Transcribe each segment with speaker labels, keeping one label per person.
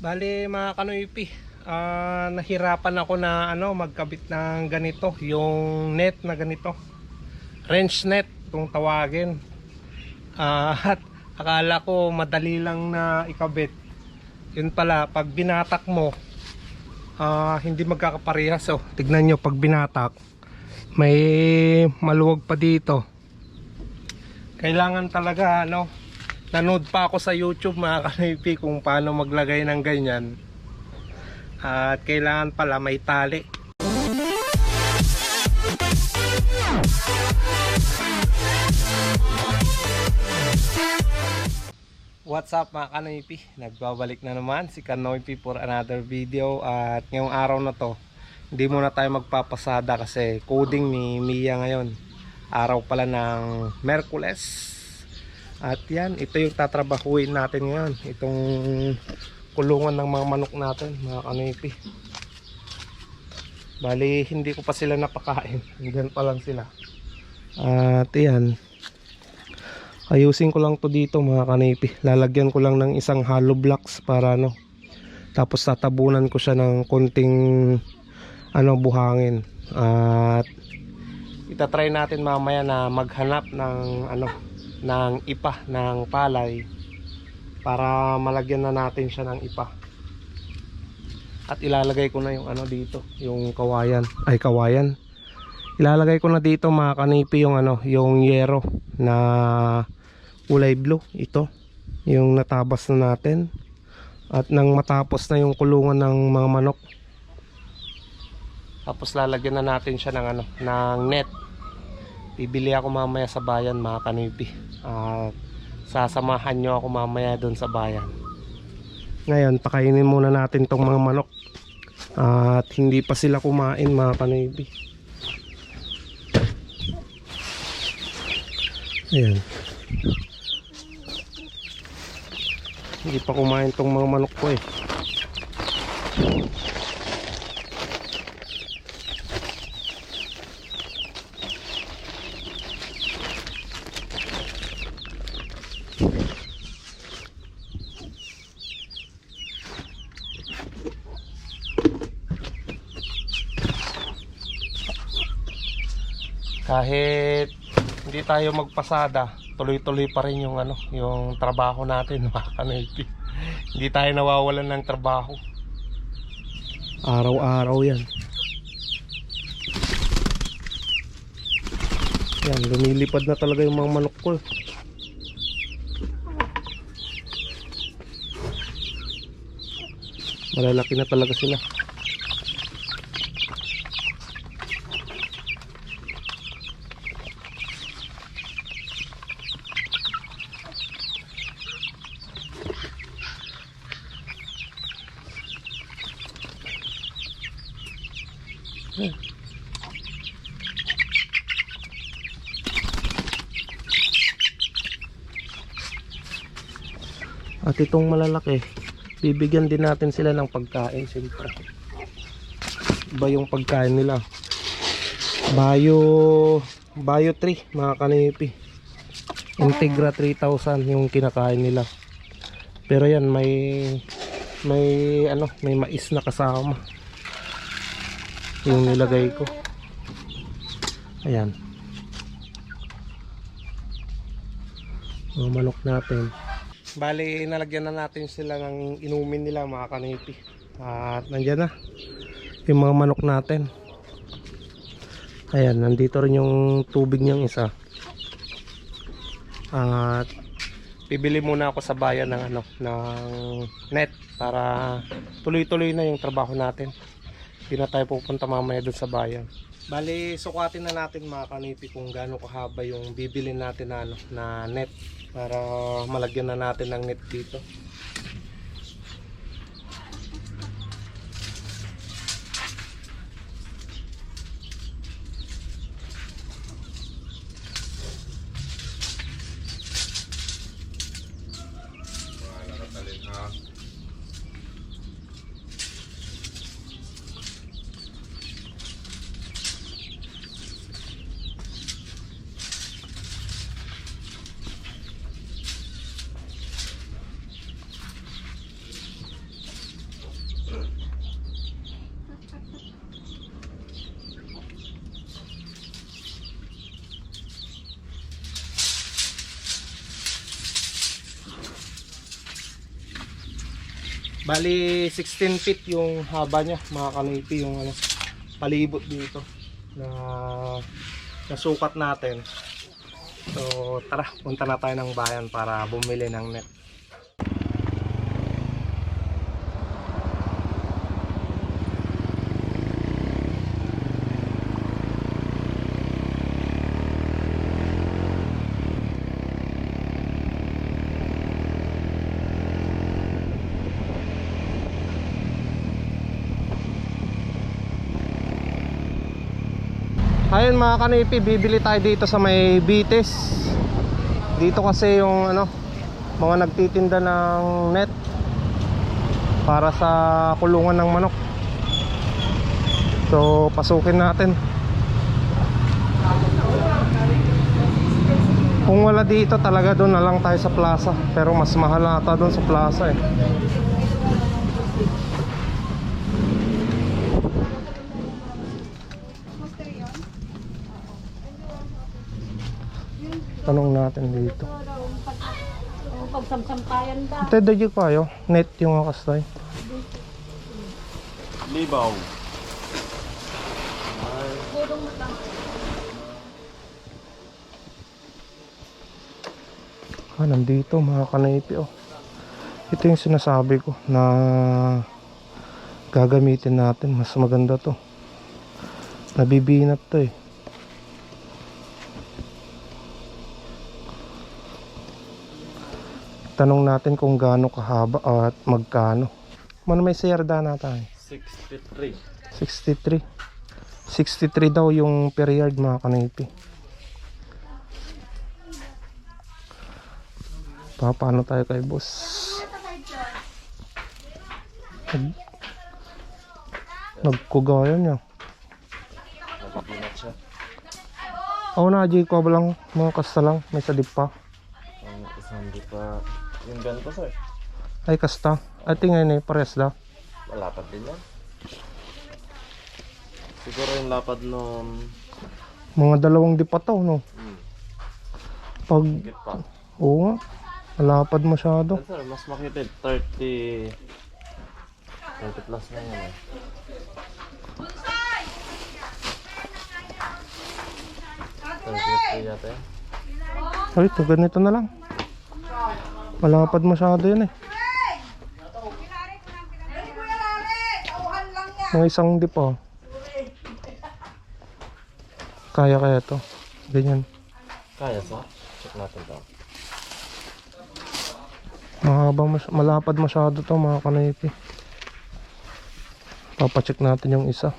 Speaker 1: Bali mga kanoypi, ah, nahirapan ako na ano magkabit ng ganito, yung net na ganito. Wrench net kung tawagin. Ah, at akala ko madali lang na ikabit. Yun pala, pag binatak mo, ah, hindi magkakaparehas. So, tignan nyo pag binatak, may maluwag pa dito. Kailangan talaga ano, nanood pa ako sa YouTube mga kanipi kung paano maglagay ng ganyan. At kailangan pala may tali. What's up mga kanipi? Nagbabalik na naman si Kanoypi for another video at ngayong araw na to hindi muna tayo magpapasada kasi coding ni Mia ngayon araw pala ng Merkules at yan, ito yung tatrabahuin natin ngayon. Itong kulungan ng mga manok natin, mga kanipi. Bali, hindi ko pa sila napakain. Hanggang pa lang sila. At yan. Ayusin ko lang to dito mga kanipi. Lalagyan ko lang ng isang hollow blocks para ano. Tapos tatabunan ko siya ng konting ano buhangin. At itatry natin mamaya na maghanap ng ano ng ipa ng palay para malagyan na natin siya ng ipa. At ilalagay ko na yung ano dito yung kawayan. Ay kawayan. Ilalagay ko na dito mga kanipi yung ano yung yero na kulay blue. Ito yung natabas na natin. At nang matapos na yung kulungan ng mga manok tapos lalagyan na natin siya ng ano ng net bibili ako mamaya sa bayan mga kanipi. At sasamahan nyo ako mamaya doon sa bayan. Ngayon pakainin muna natin tong mga manok. At hindi pa sila kumain mga kanipi. Ayan. Hindi pa kumain tong mga manok ko eh kahit hindi tayo magpasada tuloy-tuloy pa rin yung ano yung trabaho natin mga hindi tayo nawawalan ng trabaho. Araw-araw yan. Yan lumilipad na talaga yung mga manok ko. Malalaki na talaga sila At itong malalaki, bibigyan din natin sila ng pagkain siyempre. Iba yung pagkain nila. Bayo Bayo 3 mga kanipi. Integra 3000 yung kinakain nila. Pero yan may may ano, may mais na kasama. Yung nilagay ko. Ayan. Mga manok natin. Bali, nalagyan na natin sila ng inumin nila mga kanipi. At nandyan na yung mga manok natin. Ayan, nandito rin yung tubig niyang isa. At bibili muna ako sa bayan ng ano, ng net para tuloy-tuloy na yung trabaho natin. Hindi na tayo pupunta mamaya doon sa bayan. Bali, sukatin na natin mga kanipi kung gaano kahaba yung bibili natin na, ano, na net para malagyan na natin ng net dito. Bali 16 feet yung haba niya, mga kanipi yung ano, palibot dito na nasukat natin. So tara, punta na tayo ng bayan para bumili ng net. Ayun mga kanipi, bibili tayo dito sa may Bites. Dito kasi yung ano, mga nagtitinda ng net para sa kulungan ng manok. So, pasukin natin. Kung wala dito, talaga doon na lang tayo sa plaza. Pero mas mahal ata doon sa plaza eh. Tanong natin dito.
Speaker 2: Pagsamsampayan ba?
Speaker 1: Ito dadyo pa ayo. Net yung akastay.
Speaker 3: Libaw.
Speaker 1: Ah, nandito mga kanaypi oh. Ito yung sinasabi ko na gagamitin natin. Mas maganda to. Nabibinat to eh. Tanong natin kung gaano kahaba at magkano. Mano may sayarda na tayo?
Speaker 3: 63.
Speaker 1: 63. 63 daw yung per yard mga kanaypi. Pa, paano tayo kay boss? Nag... Nagkugaya niya.
Speaker 3: Nabibinat siya.
Speaker 1: Oo na, J ko lang. Mga kasta lang. May sadip pa.
Speaker 3: Isang di pa... Yung ganito sir.
Speaker 1: Ay, kasta. Ay, tingnan eh. Pares da.
Speaker 3: Malapad din yan. Siguro yung lapad nun...
Speaker 1: Mga dalawang dipataw, no?
Speaker 3: Hmm,
Speaker 1: Pag...
Speaker 3: higit pa.
Speaker 1: Oo nga. Malapad masyado.
Speaker 3: Yan sir, mas makitid. 30... 30 plus na yan eh. Thirty yata yan.
Speaker 1: Ay, ito, ganito na lang. Malapad masyado yun eh. Mga isang dip oh. Kaya kaya to. Ganyan.
Speaker 3: Kaya sa? Check natin to.
Speaker 1: Mahaba, mas malapad masyado to mga kanaypi. Papacheck natin yung isa.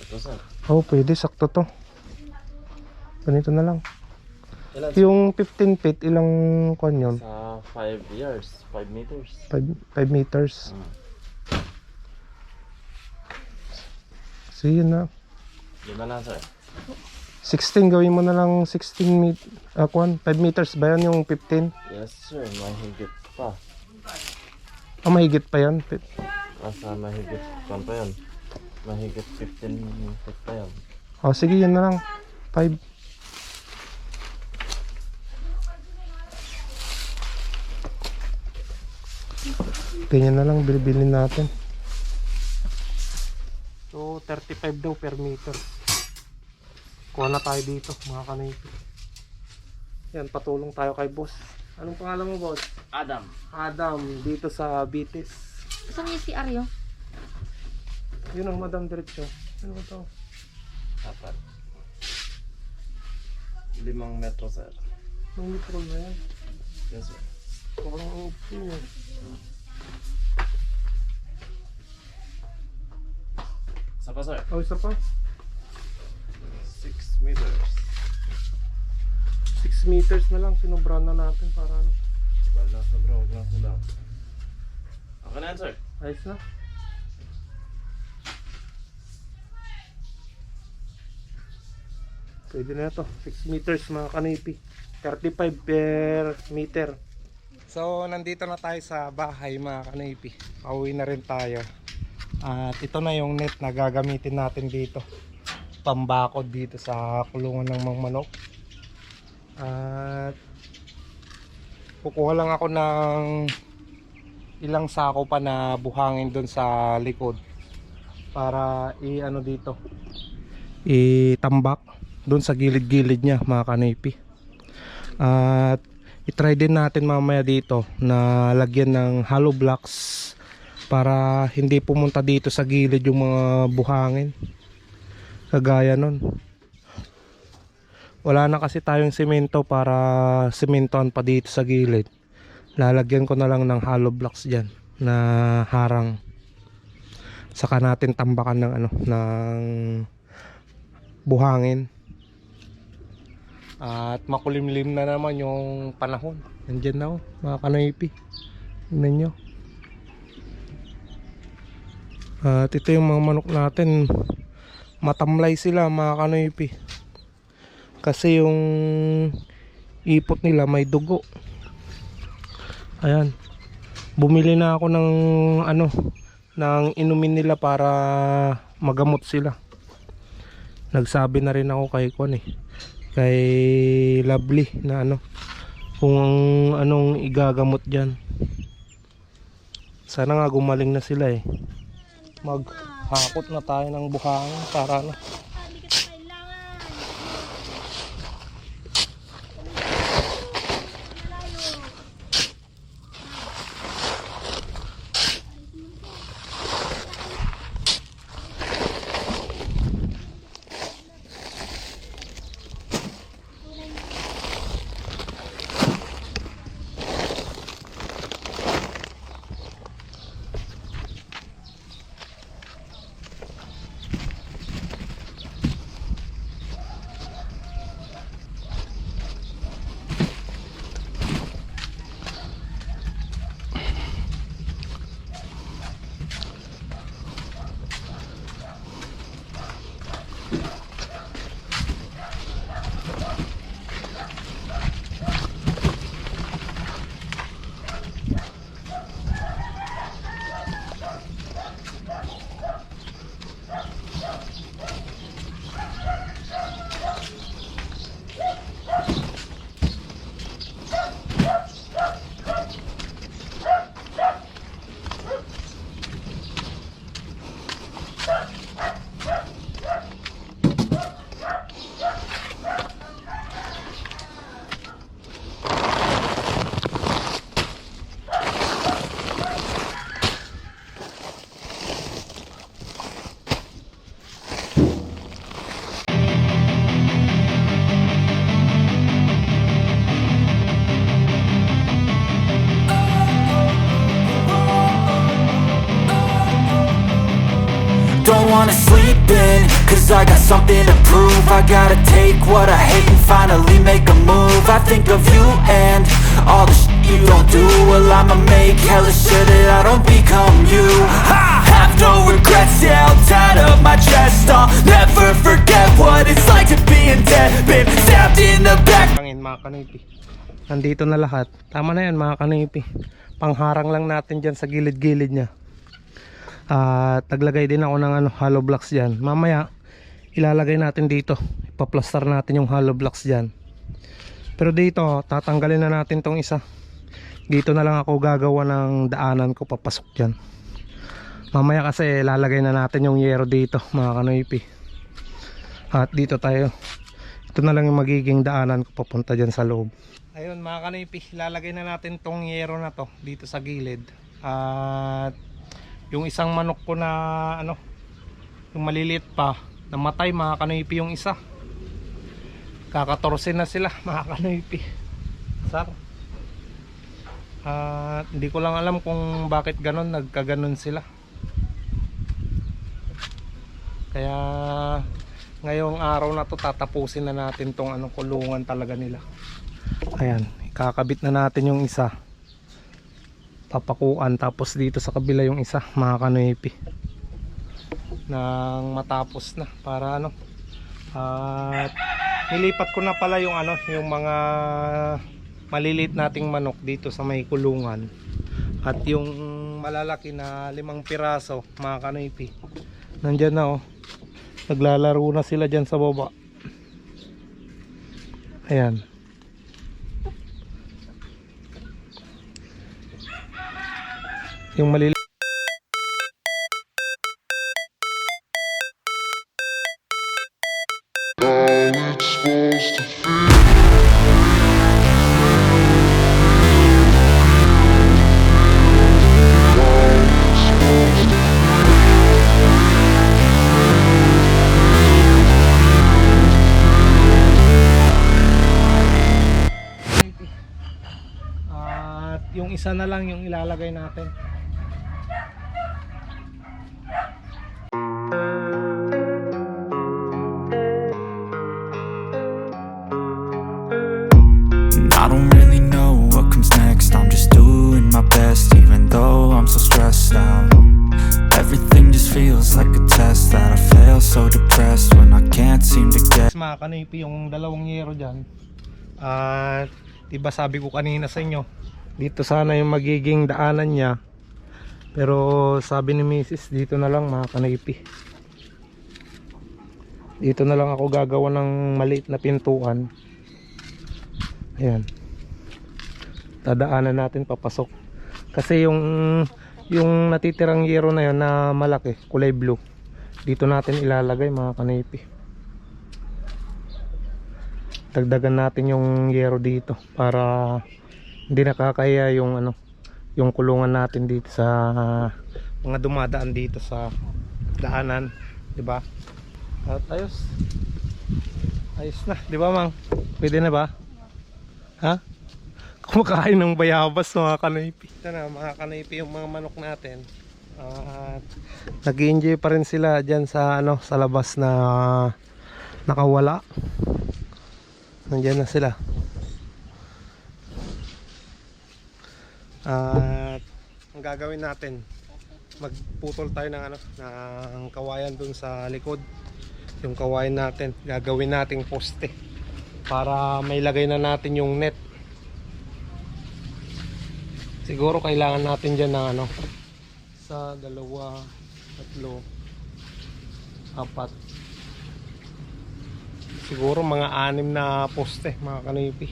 Speaker 3: Ito sir.
Speaker 1: Oo, oh, pwede. Sakto to. Ganito na lang.
Speaker 3: Ilan?
Speaker 1: Yung 15 feet, ilang kwan yun?
Speaker 3: Sa 5 years. 5 meters.
Speaker 1: 5, 5 meters.
Speaker 3: Hmm.
Speaker 1: So yun na.
Speaker 3: Lima lang sir.
Speaker 1: 16 gawin mo na lang 16 met ah, kwan, 5 meters ba yan yung 15?
Speaker 3: Yes sir, mahigit pa.
Speaker 1: Ah, mahigit pa yan. Pi-
Speaker 3: Asa mahigit pa pa yan. Mahigit 15 feet pa yan.
Speaker 1: Oh, sige yun na lang. 5. Ganyan na lang bilbilin natin. So 35 daw per meter. Kuha na tayo dito mga kanipi. Yan, patulong tayo kay boss. Anong pangalan mo boss?
Speaker 3: Adam.
Speaker 1: Adam, dito sa Bitis.
Speaker 2: Saan yung CR yun?
Speaker 1: Yun ang Madam Diretso. Ano ba to?
Speaker 3: Apat. Limang metro sir.
Speaker 1: Nung litro na yan.
Speaker 3: Yes sir.
Speaker 1: Parang eh.
Speaker 3: Isa pa sir.
Speaker 1: Oh, isa pa.
Speaker 3: 6 meters.
Speaker 1: 6 meters na lang. Sinubran na natin para ano.
Speaker 3: Bal na sobra, huwag lang kulang. Okay na yan sir.
Speaker 1: Ayos na. Pwede na to. 6 meters mga kanipi. 35 per meter. So, nandito na tayo sa bahay mga kanipi. Pauwi na rin tayo. At ito na yung net na gagamitin natin dito. pambakod dito sa kulungan ng mga manok. At kukuha lang ako ng ilang sako pa na buhangin doon sa likod para i-ano dito itambak doon sa gilid-gilid niya mga kanipi. At itry din natin mamaya dito na lagyan ng hollow blocks para hindi pumunta dito sa gilid yung mga buhangin. Kagaya nun. Wala na kasi tayong simento para simentoan pa dito sa gilid. Lalagyan ko na lang ng hollow blocks dyan na harang. Saka natin tambakan ng ano ng buhangin at makulimlim na naman yung panahon. Nandyan na oh mga kanoypi tingnan at ito yung mga manok natin. Matamlay sila mga kanoypi kasi yung ipot nila may dugo. Ayan. Bumili na ako ng ano ng inumin nila para magamot sila. Nagsabi na rin ako kay Kwan eh kay Lovely na ano kung anong igagamot dyan. Sana nga gumaling na sila eh. Maghakot na tayo ng buhangin para ano
Speaker 4: cause I got something to prove I gotta take what I hate and finally make a move I think of you and all the shit you don't do Well I'ma make hella sure that I don't become you I have no regrets, yeah, I'll tie up my chest I'll never forget what it's like to be in debt Been stabbed in the back
Speaker 1: Pangin mga kanipi. Nandito na lahat. Tama na yan mga kanipi. Pangharang lang natin dyan sa gilid-gilid niya. At taglagay din ako ng ano, hollow blocks dyan. Mamaya, ilalagay natin dito. Ipaplastar natin yung hollow blocks dyan. Pero dito, tatanggalin na natin tong isa. Dito na lang ako gagawa ng daanan ko papasok dyan. Mamaya kasi lalagay na natin yung yero dito mga kanipi. At dito tayo ito na lang yung magiging daanan ko papunta dyan sa loob ayun mga kanipi lalagay na natin tong yero na to dito sa gilid at yung isang manok ko na ano yung maliliit pa namatay mga kanipi yung isa. Kakatorse na sila mga kanipi sar. At hindi ko lang alam kung bakit ganon nagkaganon sila. Kaya ngayong araw na to tatapusin na natin tong ano kulungan talaga nila. Ayan kakabit na natin yung isa. Papakuan tapos dito sa kabila yung isa mga kanoypi nang matapos na para ano at nilipat ko na pala yung ano yung mga maliliit nating manok dito sa may kulungan at yung malalaki na limang piraso mga kanoypi nandyan na oh Naglalaro na sila dyan sa baba. Ayan. Yung malili isa na lang yung ilalagay natin. Mga kanipi yung dalawang yero dyan. At diba sabi ko kanina sa inyo dito sana yung magiging daanan niya. Pero sabi ni Mrs. dito na lang mga kanipi dito na lang ako gagawa ng maliit na pintuan. Ayan. Dadaanan natin papasok. Kasi yung yung natitirang yero na yun na malaki kulay blue dito natin ilalagay mga kanipi dagdagan natin yung yero dito para hindi nakakaya yung ano yung kulungan natin dito sa mga dumadaan dito sa daanan di ba? At ayos. Ayos na di ba mang? Pwede na ba? Ha? Kumakain ng bayabas mga kanaypi. Ito na mga kanaypi yung mga manok natin. At nag enjoy pa rin sila dyan sa ano sa labas na nakawala Nandiyan na sila. At ang gagawin natin, magputol tayo ng ano, ng kawayan dun sa likod. Yung kawayan natin, gagawin nating poste para may lagay na natin yung net. Siguro kailangan natin diyan ng ano sa dalawa, tatlo, apat, siguro mga anim na poste mga kanipi.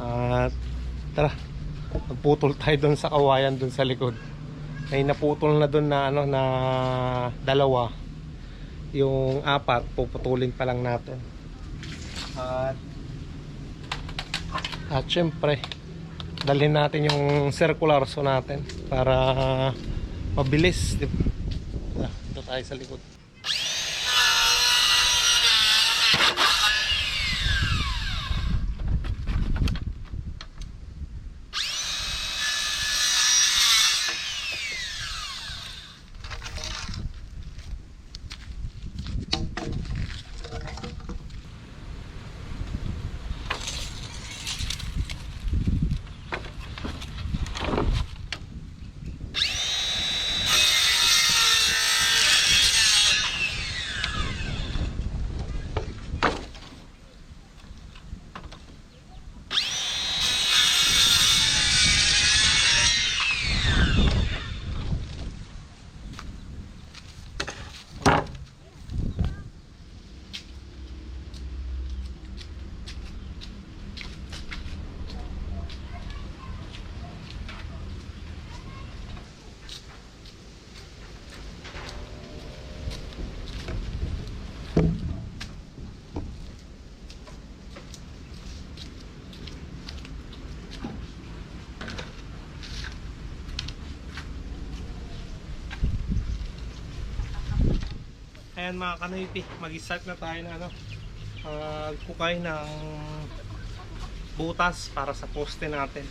Speaker 1: At tara magputol tayo doon sa kawayan doon sa likod. May naputol na doon na ano na dalawa. Yung apat puputulin pa lang natin. At at syempre dalhin natin yung circular so natin para mabilis dito tayo sa likod Ayan mga kanipi, mag-start na tayo na ano, magkukay ng butas para sa poste natin.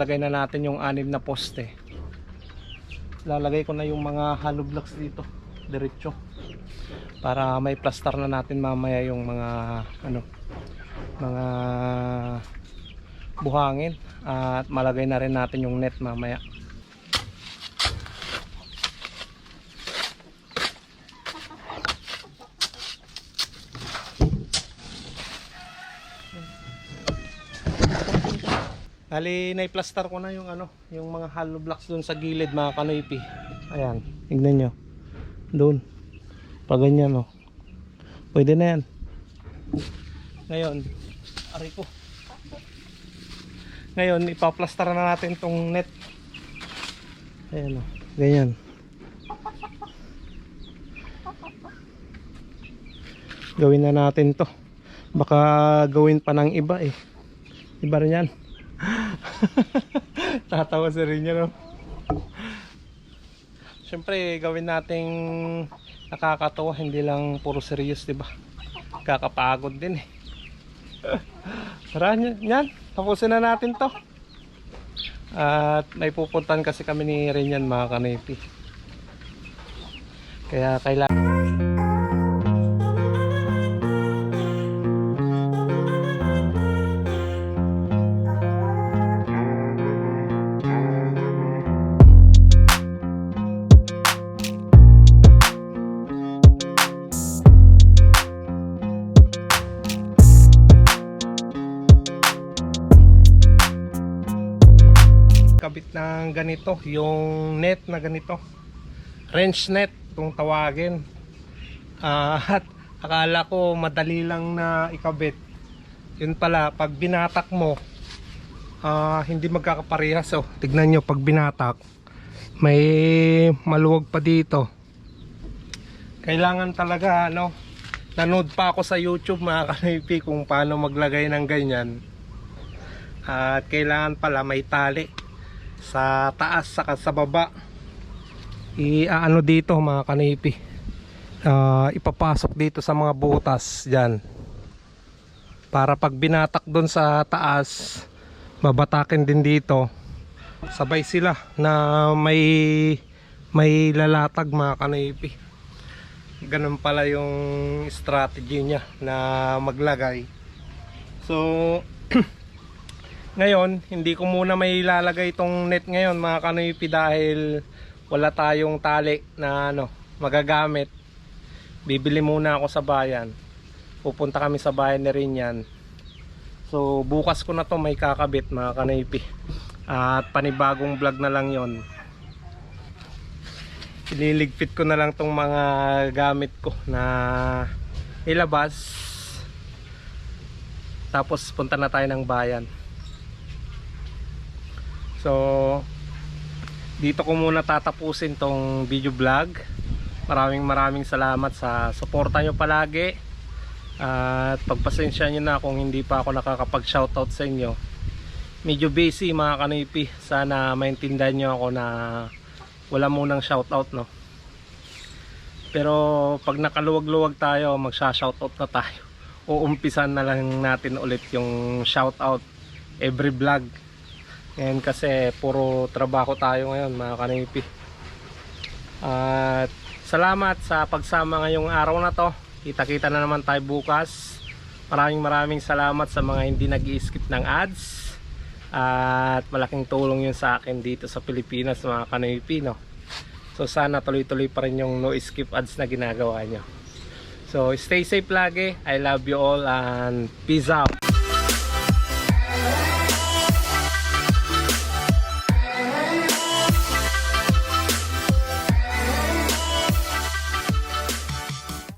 Speaker 1: Lalagay na natin yung anim na poste. Lalagay ko na yung mga hollow blocks dito. Diretso. Para may plaster na natin mamaya yung mga ano mga buhangin. At malagay na rin natin yung net mamaya Ali, nai-plaster ko na yung ano, yung mga hollow blocks doon sa gilid mga kanoypi. Ayan, tignan nyo. Doon. Pag ganyan, oh. Pwede na yan. Ngayon, aray ko. Ngayon, ipa-plaster na natin tong net. Ayan, oh. Ganyan. Gawin na natin to. Baka gawin pa ng iba eh. Iba rin yan. Tatawa si rin niya, no? Siyempre, gawin nating nakakatawa, hindi lang puro serious, di ba? Kakapagod din eh. Tara, yan. Tapusin na natin to. At may pupuntan kasi kami ni Renyan mga kanipi. Kaya kailangan ganito, yung net na ganito. Wrench net, kung tawagin. Ah, at akala ko madali lang na ikabit. Yun pala, pag binatak mo, ah, hindi magkakaparehas. So, tignan nyo, pag binatak, may maluwag pa dito. Kailangan talaga, ano, nanood pa ako sa YouTube mga kanipi kung paano maglagay ng ganyan. At kailangan pala may tali sa taas saka sa baba. Iaano dito mga kanipi. Ah, ipapasok dito sa mga butas dyan. Para pag binatak doon sa taas babatakin din dito. Sabay sila na may may lalatag mga kanipi. Ganun pala yung strategy niya na maglagay. So ngayon, hindi ko muna may ilalagay itong net ngayon mga kanoypi dahil wala tayong tali na ano, magagamit. Bibili muna ako sa bayan. Pupunta kami sa bayan na rin yan. So bukas ko na to may kakabit mga kanoypi. At panibagong vlog na lang yon. Ililigpit ko na lang tong mga gamit ko na ilabas. Tapos punta na tayo ng bayan. So dito ko muna tatapusin tong video vlog. Maraming maraming salamat sa suporta nyo palagi. At pagpasensya nyo na kung hindi pa ako nakakapag shoutout sa inyo. Medyo busy mga kanipi. Sana maintindihan nyo ako na wala munang shoutout no. Pero pag nakaluwag-luwag tayo, magsha-shoutout na tayo. Uumpisan na lang natin ulit yung shoutout every vlog. Ngayon kasi puro trabaho tayo ngayon mga kanipi. At salamat sa pagsama ngayong araw na to. Kita-kita na naman tayo bukas. Maraming maraming salamat sa mga hindi nag skip ng ads. At malaking tulong yun sa akin dito sa Pilipinas mga kanipi. No? So sana tuloy-tuloy pa rin yung no skip ads na ginagawa nyo. So stay safe lagi. I love you all and peace out.